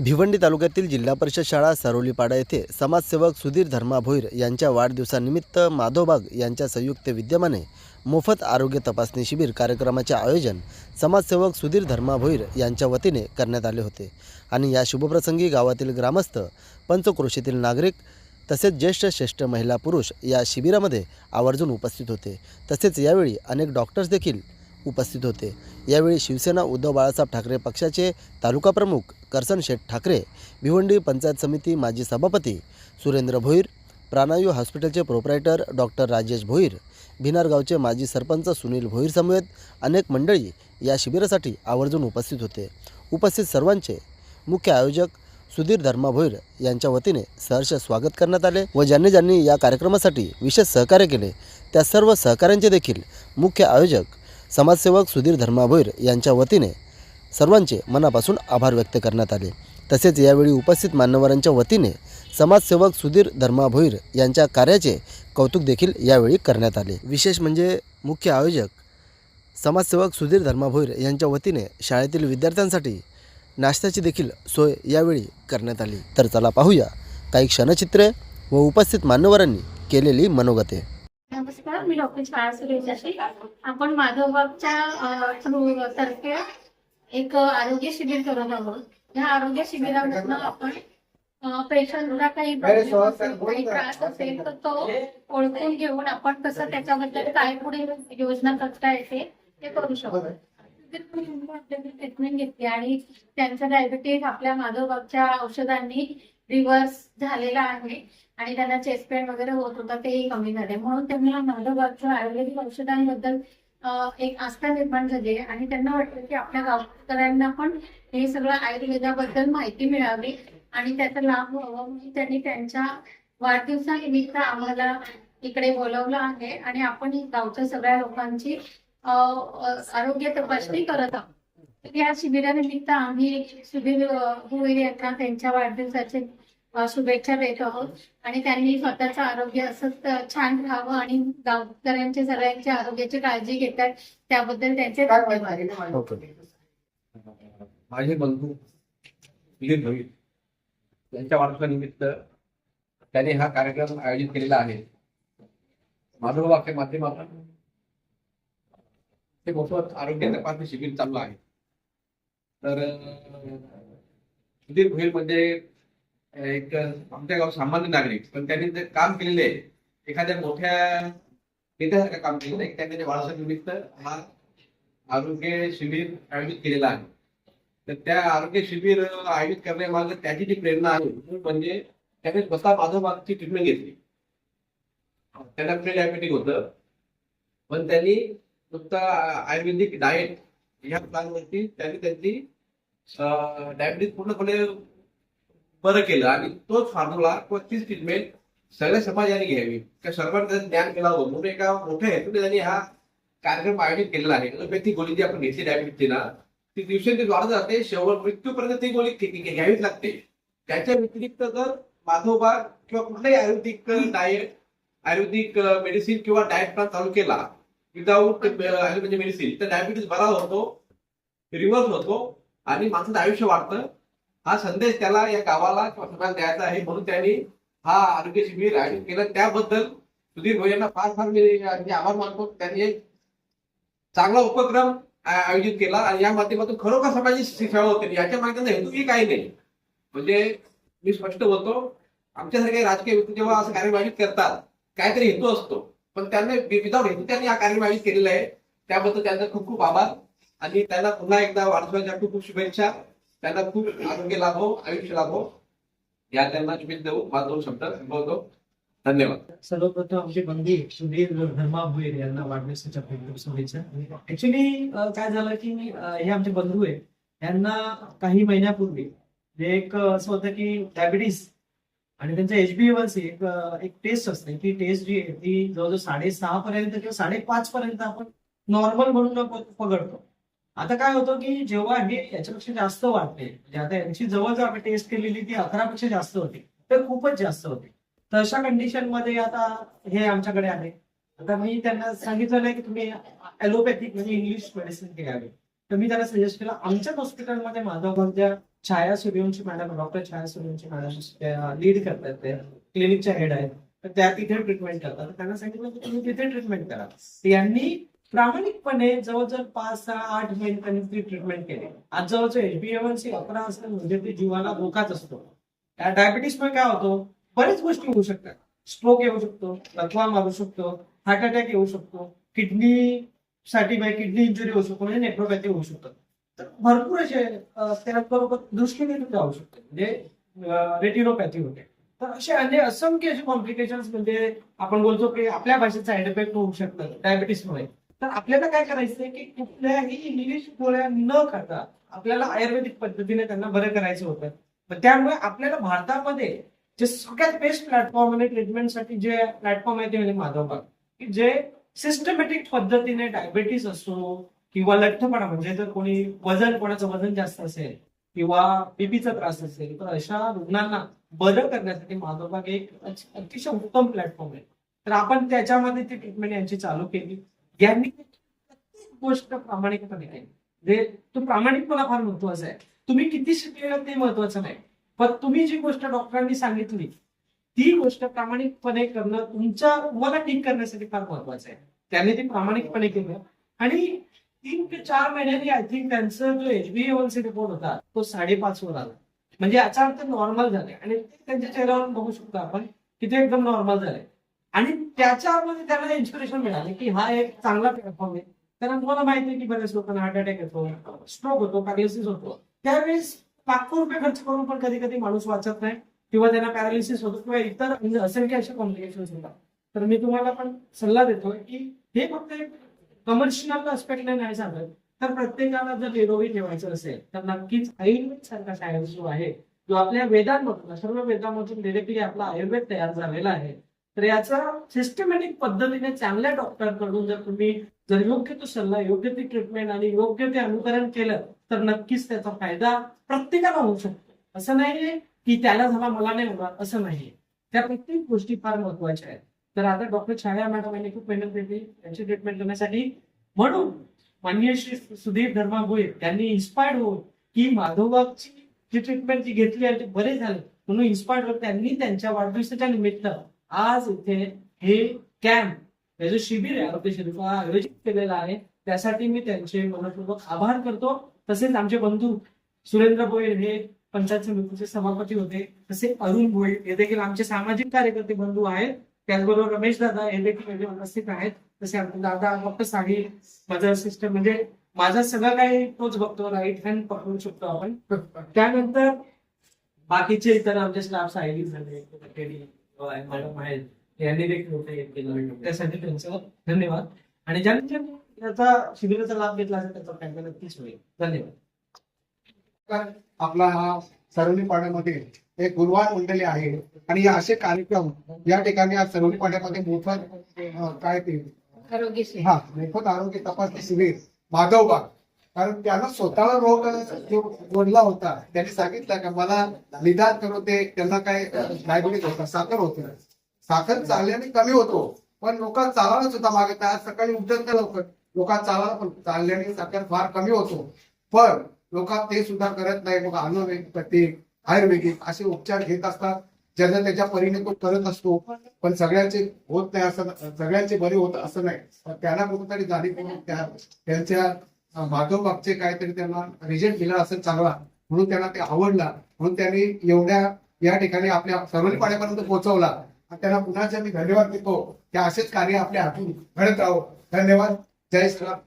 भिवंडी तालुक्यातील जिल्हा परिषद शाळा सरोलीपाडा येथे समाजसेवक सुधीर धर्मा भोईर यांच्या वाढदिवसानिमित्त माधोबाग यांच्या संयुक्त विद्यमाने मोफत आरोग्य तपासणी शिबिर कार्यक्रमाचे आयोजन समाजसेवक सुधीर धर्मा भोईर यांच्या वतीने करण्यात आले होते. आणि या शुभप्रसंगी गावातील ग्रामस्थ पंचक्रोशीतील नागरिक तसेच ज्येष्ठ श्रेष्ठ महिला पुरुष या शिबिरामध्ये आवर्जून उपस्थित होते. तसेच यावेळी अनेक डॉक्टर्स देखील उपस्थित होते. यावेळी शिवसेना उद्धव बाळासाहेब ठाकरे पक्षाचे तालुका प्रमुख करसन शेठ ठाकरे भिवंडी पंचायत समिती माजी सभापती सुरेंद्र भोईर प्राणायू हॉस्पिटलचे प्रोप्रायटर डॉक्टर राजेश भोईर भिनार गावचे माजी सरपंच सुनील भोईर समेत अनेक मंडळी या शिबिरासाठी आवर्जून उपस्थित होते. उपस्थित सर्वांचे मुख्य आयोजक सुधीर धर्मा भोईर यांच्या वतीने सहर्ष स्वागत करण्यात आले व ज्यांनी ज्यांनी या कार्यक्रमासाठी विशेष सहकार्य केले त्या सर्व सहकाऱ्यांचे देखील मुख्य आयोजक समाजसेवक सुधीर धर्माभोईर यांच्या वतीने सर्वांचे मनापासून आभार व्यक्त करण्यात आले. तसेच यावेळी उपस्थित मान्यवरांच्या वतीने समाजसेवक सुधीर धर्मा भोईर यांच्या कार्याचे कौतुक देखील यावेळी करण्यात आले. विशेष म्हणजे मुख्य आयोजक समाजसेवक सुधीर धर्मा भोईर यांच्या वतीने शाळेतील विद्यार्थ्यांसाठी नाश्त्याची देखील सोय यावेळी करण्यात आली. तर चला पाहूया काही क्षणचित्रे व उपस्थित मान्यवरांनी केलेली मनोगते. नमस्कार मी डॉक्टर शाळा सुरेश आपण माधवबागच्या थ्रू तर्फे एक आरोग्य शिबिर करत आहोत या आरोग्य शिबिरामधनं आपण पेशंटला काही त्रास असेल तर तो ओळखून घेऊन आपण कसं त्याच्याबद्दल काय पुढे योजना करता येते ते करू शकतो. ट्रीटमेंट घेतली आणि त्यांचा डायबिटीज आपल्या माधवबागच्या औषधांनी रिव्हर्स झालेला आहे. आणि त्यांना चेस्ट पेन वगैरे होत होता तेही कमी झाले. म्हणून त्यांना माधवबागच्या आयुर्वेदिक औषधांबद्दल एक आस्था निर्माण झाली आहे. आणि त्यांना वाटलं की आपल्या गावकऱ्यांना पण हे सगळं आयुर्वेदाबद्दल माहिती मिळावी आणि त्याचा लाभ व्हावा. म्हणून त्यांनी त्यांच्या वाढदिवसानिमित्त आम्हाला इकडे बोलवलं आहे. आणि आपण गावच्या सगळ्या लोकांची आरोग्य तपासणी करत आहोत. या शिबिरानिमित्त आम्ही सुधीर अं, यांना त्यांच्या वाढदिवसाचे शुभेच्छा देत आहोत. आणि त्यांनी स्वतःचं आरोग्य असंच अं, छान राहावं आणि गावकऱ्यांच्या सगळ्यांच्या आरोग्याची काळजी घेतात. त्याबद्दल त्यांचे धन्यवाद. माझे बंधू दिलीप भोईर यांच्या वाढदिवसानिमित्त त्यांनी हा कार्यक्रम आयोजित केलेला आहे. माधवबागच्या माध्यमातून ते मोफत आरोग्य तपासणी शिबिर चालू आहे. तर सुधीर भोईर म्हणजे एक आमच्या गाव सामान्य नागरिक पण त्यांनी जे काम केलेले आहे एखाद्या मोठ्या नेत्यासारखं काम केलेलं आहे त्यांनी त्या वाढदिवसानिमित्त हा आरोग्य शिबिर आयोजित केलेला आहे. तर त्या आरोग्य शिबिर आयोजित करण्यामागे त्याची जी प्रेरणा आहे म्हणजे त्याने स्वतः माधवबागची ट्रीटमेंट घेतली. त्यांना म्हणजे प्री डायबेटिक होतं. पण त्यांनी फक्त आयुर्वेदिक डाएट ह्या प्लॅनवरती त्यांनी त्यांची डायबिटीज पूर्णपणे बरं केलं. आणि तोच फॉर्म्युला तीच ट्रीटमेंट सगळ्या समाजाने घ्यावी. त्या सर्वांना त्यांनी ज्ञान केला होतं म्हणून एका मोठ्या हेतूने त्यांनी हा कार्यक्रम आयोजित केलेला आहे. व्यक्ती गोळी जी आपण घेतली डायबिटीजची ना ती दिवसेंदिवस वाढत जाते. शेवट मृत्यूपर्यंत ती गोळी घ्यावीच लागते. त्याच्या व्यतिरिक्त जर माधोबा किंवा कुठलाही आयुर्वेदिक डाएट आयुर्वेदिक मेडिसिन किंवा डाएट प्लॅन चालू केला विदाऊट आयुर्वेदिक मेडिसिन तर डायबिटीस बरा होतो रिव्हर्स होतो आणि माणसाचं आयुष्य वाढतं. हा संदेश त्याला या गावाला किंवा द्यायचा आहे म्हणून त्यांनी हा आरोग्य शिबिर आयोजित केलं. त्याबद्दल सुधीर भोई यांना फार फार मी आभार मानतो. त्यांनी एक चांगला उपक्रम आयोजित केला आणि या माध्यमातून खरोखर समाजाची सेवा होते. याच्या मागे त्यांचा हेतूही काही नाही. म्हणजे मी स्पष्ट बोलतो आमच्यासारखे राजकीय व्यक्ती जेव्हा असं कार्यक्रम आयोजित करतात काहीतरी हेतू असतो. पण त्यांनी विदाऊट हेतू त्यांनी हा कार्यक्रम आयोजित केलेला आहे. त्याबद्दल त्यांचा खूप खूप आभार. आणि त्यांना पुन्हा एकदा वाढदिवसाच्या खूप खूप शुभेच्छा. त्यांना खूप आरोग्य लाभो आयुष्य लाभो. या त्यांना तुम्ही देऊ माझा दोन शब्द बोलतो. धन्यवाद. सर्वप्रथम आमचे बंदी सुधीर धर्मा भोईर यांना वाढदिवसाच्या खूप शुभेच्छा. ऍक्च्युली काय झालं की हे आमचे बंधू आहेत. यांना काही महिन्यापूर्वी जे एक असं होतं की डायबिटीस आणि त्यांच्या एचबीएवरची एक एक टेस्ट असते. ती टेस्ट जी आहे ती जवळजवळ साडेसहा पर्यंत किंवा साडेपाच पर्यंत आपण नॉर्मल म्हणून पकडतो. आता काय होतं की जेव्हा हे याच्यापेक्षा जास्त वाढते म्हणजे आता यांची जवळ जर आपण टेस्ट केलेली ती अकरापेक्षा जास्त होती तर खूपच जास्त होती. तर अशा कंडिशनमध्ये आता हे आमच्याकडे आहे. आता मी त्यांना सांगितलं नाही की तुम्ही ॲलोपॅथिक म्हणजे इंग्लिश मेडिसिन घ्यावी. तर मी त्यांना सजेस्ट केलं आमच्याच हॉस्पिटलमध्ये माधवबागच्या Chhaya Suryavanshi madam doctor Chhaya Suryavanshi madam lead करतात ते क्लिनिकच्या हेड आहेत. तर त्या तिथे ट्रीटमेंट करतात. त्यांना सांगितलं की तुम्ही तिथे ट्रीटमेंट करा. यांनी प्रामाणिकपणे जवळजवळ पाच सहा आठ महिने त्यांनी ती ट्रीटमेंट केली. आज जवळजवळ एचबीएमसी अकरा असेल म्हणजे ते जीवाला धोकाच असतो. त्या डायबिटीसमुळे काय होतो? बरेच गोष्टी होऊ शकतात. स्ट्रोक येऊ शकतो लकवा मारू शकतो हार्ट अटॅक येऊ शकतो किडनी साठी बाय किडनी इंजुरी होऊ शकतो म्हणजे नेट्रोपॅथी होऊ शकतो. तर भरपूर असे त्याबरोबर त्याचबरोबर दृष्टीने होऊ शकते. म्हणजे रेटिनोपॅथी होते. तर असे अनेक असंख्य असे कॉम्प्लिकेशन म्हणजे आपण बोलतो की आपल्या भाषेत साईड इफेक्ट होऊ शकतात डायबिटीसमुळे तर आपल्याला काय करायचंय की कुठल्याही इंग्लिश गोळ्या न खाता आपल्याला आयुर्वेदिक पद्धतीने त्यांना बरं करायचं होतं. तर त्यामुळे आपल्याला भारतामध्ये जे सगळ्यात बेस्ट प्लॅटफॉर्म आहे ट्रीटमेंटसाठी जे प्लॅटफॉर्म आहे ते म्हणजे माधवबाग की जे सिस्टमॅटिक पद्धतीने डायबेटीस असो किंवा लठ्ठपणा म्हणजे जर कोणी वजन कोणाचं वजन जास्त असेल किंवा बीपीचा त्रास असेल तर अशा रुग्णांना बरं करण्यासाठी माधवबाग एक अतिशय उत्तम प्लॅटफॉर्म आहे. तर आपण त्याच्यामध्ये ती ट्रीटमेंट यांची चालू केली. यांनी प्रत्येक गोष्ट प्रामाणिकपणे केली. म्हणजे तो प्रामाणिकपणा फार महत्त्वाचा आहे. तुम्ही किती शिकलेला ते महत्वाचं नाही. पण तुम्ही जी गोष्ट डॉक्टरांनी सांगितली ती गोष्ट प्रामाणिकपणे करणं तुमच्या तुम्हाला ठीक करण्यासाठी फार महत्वाचं आहे. त्यांनी ती प्रामाणिकपणे केलं. आणि तीन ते चार महिन्यांनी आय थिंक त्यांचा जो एचबीएवनसी रिपोर्ट होता तो साडेपाच वर आला. म्हणजे याचा अर्थ नॉर्मल झाले आणि ते त्यांच्या चेहऱ्यावर बघू शकतो आपण की ते एकदम नॉर्मल झाले आणि त्याच्यामध्ये त्यांना इन्स्पिरेशन मिळाले की हा एक चांगला प्लॅटफॉर्म आहे. कारण तुम्हाला माहिती आहे की बऱ्याच लोकांना हार्ट अटॅक येतो स्ट्रोक होतो पॅरालिसिस होतो. त्यावेळेस लाखो रुपये खर्च करून पण कधी कधी माणूस वाचत नाही किंवा त्यांना पॅरालिसिस होतो किंवा इतर म्हणजे असंख्य असे कॉम्प्लिकेशन होतात. तर मी तुम्हाला पण सल्ला देतो की हे फक्त एक कमर्शियल आस्पेक्टने नाही सांगत तर प्रत्येकाला जर निरोगी ठेवायचं असेल तर नक्कीच आयुर्वेद सारखा सायन्स जो आहे जो आपल्या वेदांमधून सर्व वेदांमधून डिरेक्टली आपला आयुर्वेद तयार झालेला आहे तर याचा सिस्टमॅटिक पद्धतीने चांगल्या डॉक्टरकडून जर तुम्ही जर योग्य तो सल्ला योग्य ती ट्रीटमेंट आणि योग्य ते अनुकरण केलं तर नक्कीच त्याचा फायदा प्रत्येकाला होऊ शकतो. असं नाहीये की त्याला झाला मला नाही होणार असं नाहीये. त्या प्रत्येक गोष्टी फार महत्त्वाच्या आहेत. तर आता डॉक्टर छाया मॅडम यांनी खूप मेहनत घेतली त्यांची ट्रीटमेंट करण्यासाठी. म्हणून माननीय श्री सुधीर धर्मा गोयल त्यांनी इन्स्पायर्ड होऊन की माधवबागची जी ट्रीटमेंट जी घेतली आणि ते बरे झाले म्हणून इन्स्पायर्ड होत त्यांनी त्यांच्या वाढदिवसाच्या निमित्त आज इथे हे कॅम्प हे जे शिबिर आहे आरोग्य शिबिर आयोजित केलेला आहे त्यासाठी मी त्यांचे मनपूर्वक आभार करतो. तसेच आमचे बंधू सुरेंद्र भोईर हे पंचायत समितीचे सभापती होते. तसे अरुण भोईर हे देखील आमचे सामाजिक कार्यकर्ते बंधू आहेत. त्याचबरोबर रमेश दादा हे देखील इथे उपस्थित आहेत. तसे आमचे दादा डॉक्टर साडी माझा सिस्टर म्हणजे माझा सगळं काही तोच बघतो राईट हँड पकडू शकतो आपण. त्यानंतर बाकीचे इतर आमचे स्टाफ सायली झाले यांनी देखील होते केलं त्यासाठी त्यांचं धन्यवाद. आणि ज्यांनी याचा शिबिराचा लाभ घेतला असेल त्याचा फायदा नक्कीच होईल. धन्यवाद. आपला हा सरवली पाड्यामध्ये एक गुरुवार मंडळी आहे आणि हे असे कार्यक्रम या ठिकाणी आज सरवली पाड्यामध्ये मोफत काय ते? आरोग्य हा मोफत आरोग्य तपासणी शिबिर माधवबाग कारण त्यानं स्वतःला रोग बोलला होता त्यांनी सांगितलं का मला निदान करून ते त्यांना काय डायबिटीज होता साखर होते. साखर चालल्याने कमी होतो. पण लोक चालायला सुद्धा मागत आज सकाळी उठत नाही लवकर लोक चालायला पण चालल्याने साखर फार कमी होतो. पण लोक ते सुद्धा करत नाही. मग प्रतीक आयुर्वेदिक असे उपचार घेत असतात. ज्यांना त्याच्या परीने तो करत असतो. पण सगळ्यांचे होत नाही असं सगळ्यांचे बरे होत असं नाही. त्यांना कुठेतरी जाणीव करून त्या त्यांच्या अं, मागोमागचे काहीतरी त्यांना रिझल्ट दिला असेल चांगला म्हणून त्यांना ते आवडला म्हणून त्यांनी एवढ्या या ठिकाणी आपल्या सर्वली पाण्यापर्यंत पोहोचवला. आणि त्यांना पुन्हा मी धन्यवाद देतो की असेच कार्य आपल्या हातून घडत राहो. धन्यवाद. जय श्रीराम.